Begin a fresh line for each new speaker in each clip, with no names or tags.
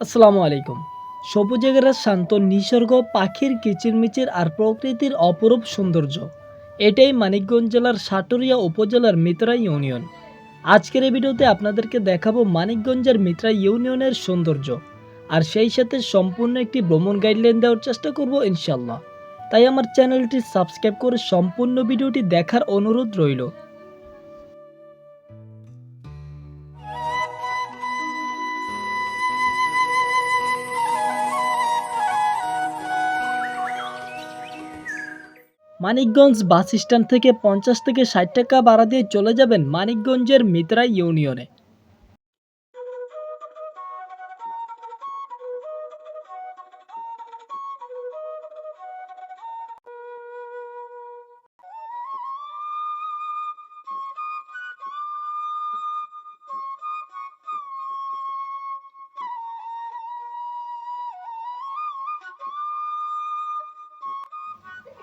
আসসালামু আলাইকুম। সবুজ এগেরা শান্ত, নিসর্গ, পাখির কিচিরমিচির আর প্রকৃতির অপরূপ সৌন্দর্য। এটাই মানিকগঞ্জ জেলার সাটুরিয়া উপজেলার মিত্রা ইউনিয়ন। আজকের এই ভিডিওতে আপনাদেরকে দেখাবো মানিকগঞ্জের মিত্রা ইউনিয়নের সৌন্দর্য। আর সেই সাথে সম্পূর্ণ একটি ভ্রমণ গাইডলাইন দেওয়ার চেষ্টা করব ইনশাল্লাহ তাই আমার চ্যানেলটি সাবস্ক্রাইব করে সম্পূর্ণ ভিডিওটি দেখার অনুরোধ রইল। মানিকগঞ্জ বাস স্ট্যান্ড থেকে পঞ্চাশ থেকে ষাট টাকা ভাড়া দিয়ে চলে যাবেন মানিকগঞ্জের মিত্রা ইউনিয়নে।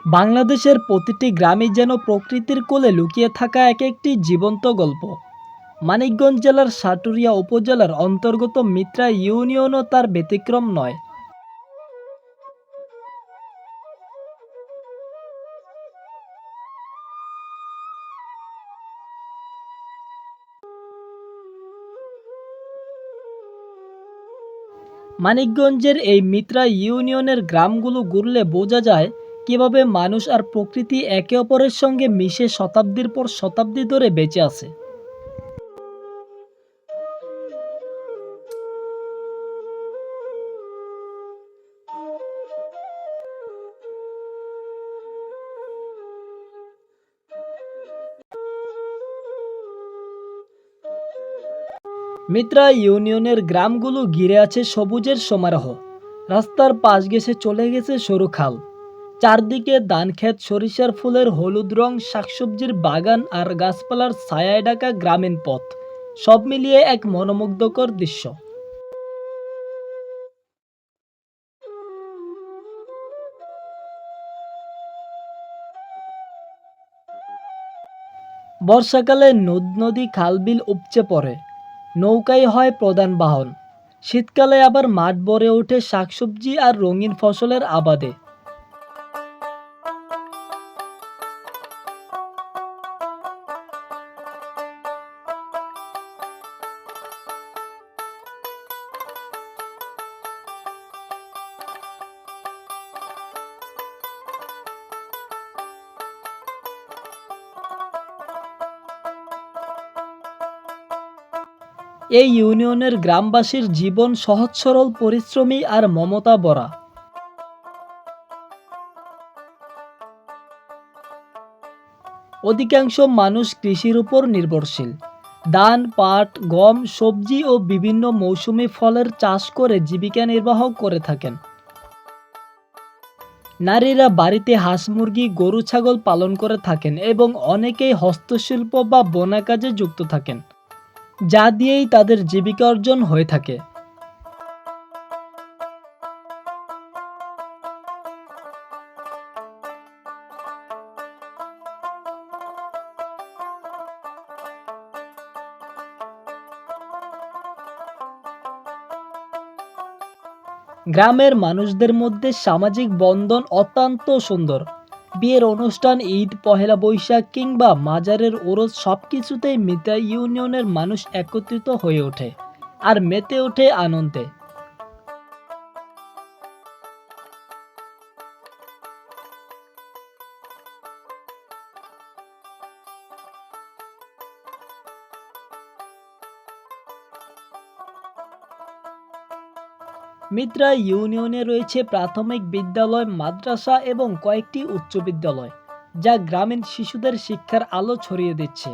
বাংলাদেশের প্রতিটি গ্রামে যেন প্রকৃতির কোলে লুকিয়ে থাকা এক একটি জীবন্ত গল্প। মানিকগঞ্জ জেলার সাটুরিয়া উপজেলার অন্তর্গত মিত্রা ইউনিয়নও তার ব্যতিক্রম নয়। মানিকগঞ্জের এই মিত্রা ইউনিয়নের গ্রামগুলো ঘুরলে বোঝা যায় কীভাবে মানুষ আর প্রকৃতি একে অপরের সঙ্গে মিশে শতাব্দীর পর শতাব্দী ধরে বেঁচে আছে? মিত্রা ইউনিয়নের গ্রামগুলো ঘিরে আছে সবুজের সমারোহ। রাস্তার পাশ গেছে চলে গেছে সরু খাল। চারদিকে ধানক্ষেত, সরিষার ফুলের হলুদ রং, শাকসবজির বাগান আর গাছপালার ছায়ায় ঢাকা গ্রামীণ পথ। সব মিলিয়ে এক মনোমুগ্ধকর দৃশ্য। বর্ষাকালে নদ নদী খালবিল উপচে পড়ে। নৌকাই হয় প্রধান বাহন। শীতকালে আবার মাঠ ভরে ওঠে শাকসবজি আর রঙিন ফসলের আবাদে। এই ইউনিয়নের গ্রামবাসীর জীবন সহজ সরল, পরিশ্রমী আর মমতা বরা। অধিকাংশ মানুষ কৃষির উপর নির্ভরশীল। ধান, পাট, গম, সবজি ও বিভিন্ন মৌসুমি ফলের চাষ করে জীবিকা নির্বাহ করে থাকেন। নারীরা বাড়িতে হাঁস, মুরগি, গরু, ছাগল পালন করে থাকেন এবং অনেকেই হস্তশিল্প বা বোনা কাজে যুক্ত থাকেন। যা দিয়েই তাদের জীবিকা অর্জন হয়ে থাকে। গ্রামের মানুষদের মধ্যে সামাজিক বন্ধন অত্যন্ত সুন্দর। বিয়ের অনুষ্ঠান, ঈদ, পহেলা বৈশাখ কিংবা মাজারের ওরস সব কিছুতেই মিতা ইউনিয়নের মানুষ একত্রিত হয়ে ওঠে আর মেতে ওঠে আনন্দে। মিত্রা ইউনিয়নে রয়েছে প্রাথমিক বিদ্যালয়, মাদ্রাসা এবং কয়েকটি উচ্চ বিদ্যালয়, যা গ্রামীণ শিশুদের শিক্ষার আলো ছড়িয়ে দিচ্ছে।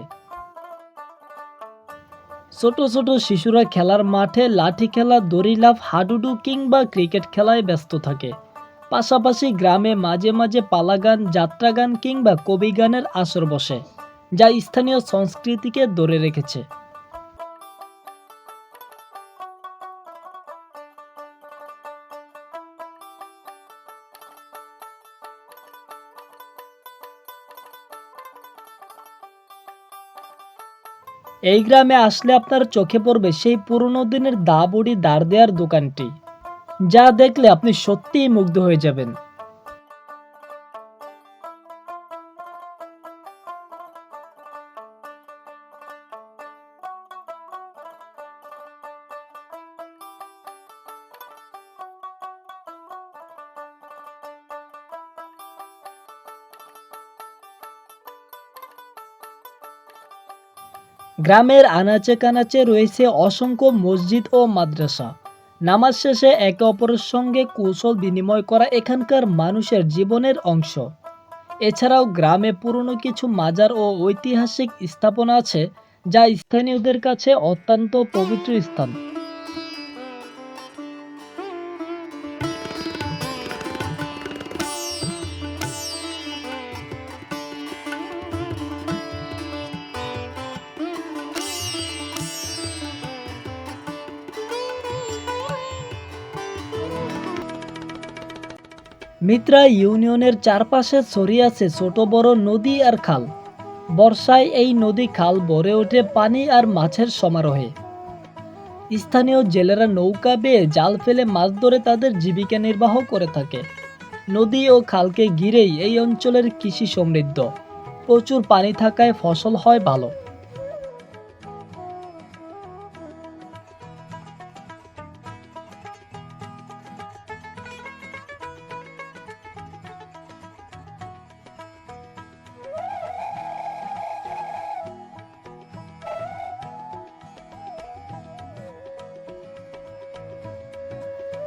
ছোট ছোট শিশুরা খেলার মাঠে লাঠি খেলা, দড়ি লাফ, হাডুডু কিংবা ক্রিকেট খেলায় ব্যস্ত থাকে। পাশাপাশি গ্রামে মাঝে মাঝে পালাগান, যাত্রাগান কিংবা কবি গানের আসর বসে, যা স্থানীয় সংস্কৃতিকে ধরে রেখেছে। এই গ্রামে আসলে আপনার চোখে পড়বে সেই পুরনো দিনের দা বুড়ি দাঁড় দেওয়ার দোকানটি, যা দেখলে আপনি সত্যিই মুগ্ধ হয়ে যাবেন। গ্রামের আনাচে কানাচে রয়েছে অসংখ্য মসজিদ ও মাদ্রাসা। নামাজ শেষে একে অপরের সঙ্গে কৌশল বিনিময় করা এখানকার মানুষের জীবনের অংশ। এছাড়াও গ্রামে পুরনো কিছু মাজার ও ঐতিহাসিক স্থাপনা আছে, যা স্থানীয়দের কাছে অত্যন্ত পবিত্র স্থান। মিত্রা ইউনিয়নের চারপাশে ছড়িয়ে আছে ছোট, বড় নদী আর খাল। বর্ষায় এই নদী খাল ভরে ওঠে পানি আর মাছের সমারোহে। স্থানীয় জেলেরা নৌকা বেয়ে জাল ফেলে মাছ ধরে তাদের জীবিকা নির্বাহ করে থাকে। নদী ও খালকে ঘিরেই এই অঞ্চলের কৃষি সমৃদ্ধ। প্রচুর পানি থাকায় ফসল হয় ভালো।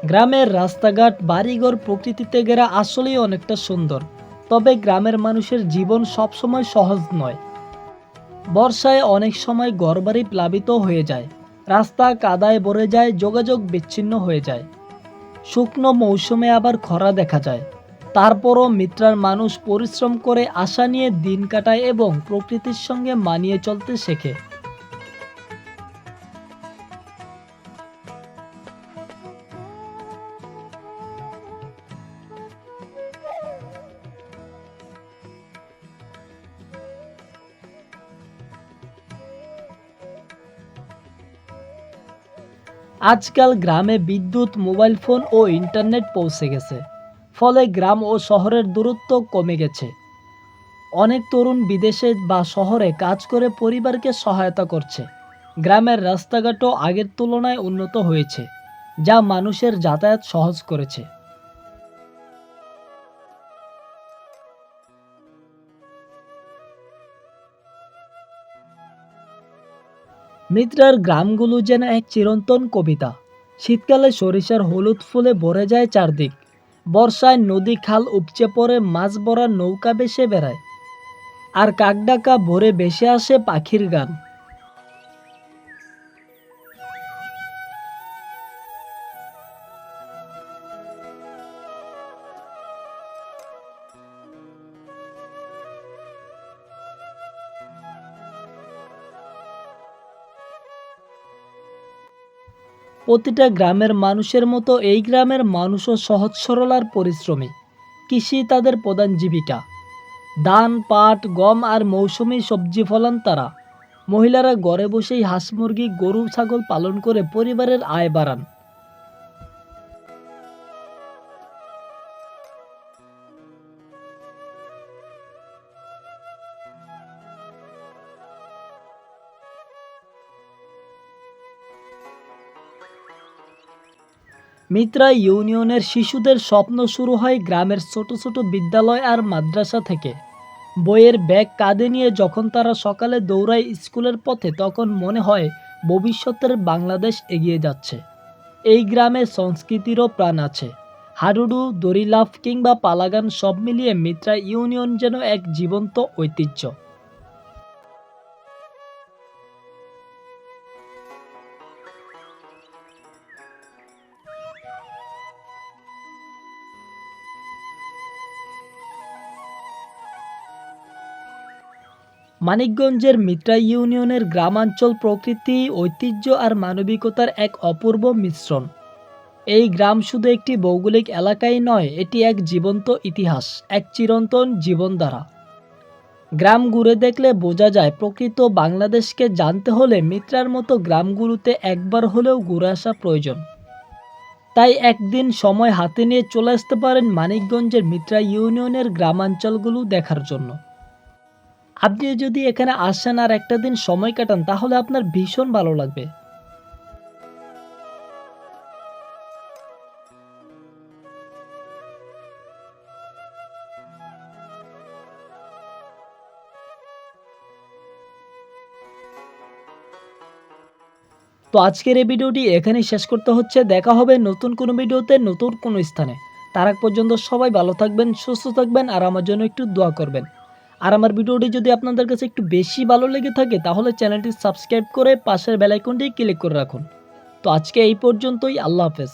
গ্রামের রাস্তাঘাট, বাড়িঘর প্রকৃতিতে ঘেরা আসলেই অনেকটা সুন্দর। তবে গ্রামের মানুষের জীবন সবসময় সহজ নয়। বর্ষায় অনেক সময় ঘরবাড়ি প্লাবিত হয়ে যায়। রাস্তা কাদায় ভরে যায়, যোগাযোগ বিচ্ছিন্ন হয়ে যায়। শুকনো মৌসুমে আবার খরা দেখা যায়। তারপরও মিত্রার মানুষ পরিশ্রম করে আশা নিয়ে দিন কাটায় এবং প্রকৃতির সঙ্গে মানিয়ে চলতে শেখে। আজকাল গ্রামে বিদ্যুৎ, মোবাইল ফোন ও ইন্টারনেট পৌঁছে গেছে। ফলে গ্রাম ও শহরের দূরত্ব কমে গেছে। অনেক তরুণ বিদেশে বা শহরে কাজ করে পরিবারকে সহায়তা করছে। গ্রামের রাস্তাঘাটও আগের তুলনায় উন্নত হয়েছে, যা মানুষের যাতায়াত সহজ করেছে। মিত্রার গ্রামগুলো যেন এক চিরন্তন কবিতা। শীতকালে সরিষার হলুদ ফুলে ভরে যায় চারদিক। বর্ষায় নদী খাল উপচে পড়ে, মাছ ভরা নৌকা বেসে বেড়ায়। আর কাকডাকা ভরে ভেসে আসে পাখির গান। প্রতিটা গ্রামের মানুষের মতো এই গ্রামের মানুষও সহজ সরল আর পরিশ্রমী। কৃষি তাদের প্রধান জীবিকা। ধান, পাট, গম আর মৌসুমি সবজি ফলান তারা। মহিলারা ঘরে বসেই হাঁস মুরগি, গরু, ছাগল পালন করে পরিবারের আয় বাড়ান। মিত্রা ইউনিয়নের শিশুদের স্বপ্ন শুরু হয় গ্রামের ছোট ছোট বিদ্যালয় আর মাদ্রাসা থেকে। বইয়ের ব্যাগ কাঁধে নিয়ে যখন তারা সকালে দৌড়ায় স্কুলের পথে, তখন মনে হয় ভবিষ্যতের বাংলাদেশ এগিয়ে যাচ্ছে। এই গ্রামে সংস্কৃতিরও প্রাণ আছে। হাডুডু, দড়িলাফ কিংবা পালাগান সব মিলিয়ে মিত্রা ইউনিয়ন যেন এক জীবন্ত ঐতিহ্য। মানিকগঞ্জের মিত্রা ইউনিয়নের গ্রামাঞ্চল প্রকৃতি, ঐতিহ্য আর মানবিকতার এক অপূর্ব মিশ্রণ। এই গ্রাম শুধু একটি ভৌগোলিক এলাকাই নয়, এটি এক জীবন্ত ইতিহাস, এক চিরন্তন জীবনধারা। গ্রাম ঘুরে দেখলে বোঝা যায়, প্রকৃত বাংলাদেশকে জানতে হলে মিত্রার মতো গ্রামগুলোতে একবার হলেও ঘুরে আসা প্রয়োজন। তাই একদিন সময় হাতে নিয়ে চলে আসতে পারেন মানিকগঞ্জের মিত্রা ইউনিয়নের গ্রামাঞ্চলগুলো দেখার জন্য। আপনি যদি এখানে আসেন আর একটা দিন সময় কাটান, তাহলে আপনার ভীষণ ভালো লাগবে। তো আজকের এই ভিডিওটি এখানেই শেষ করতে হচ্ছে। দেখা হবে নতুন কোনো ভিডিওতে নতুন কোনো স্থানে। তার পর্যন্ত সবাই ভালো থাকবেন, সুস্থ থাকবেন, আর আমার জন্য একটু দোয়া করবেন। আর আমার ভিডিওটি যদি আপনাদের কাছে একটু বেশি ভালো লেগে থাকে, তাহলে চ্যানেলটি সাবস্ক্রাইব করে পাশের বেলাইকনটি ক্লিক করে রাখুন। তো আজকে এই পর্যন্তই, আল্লাহ হাফেজ।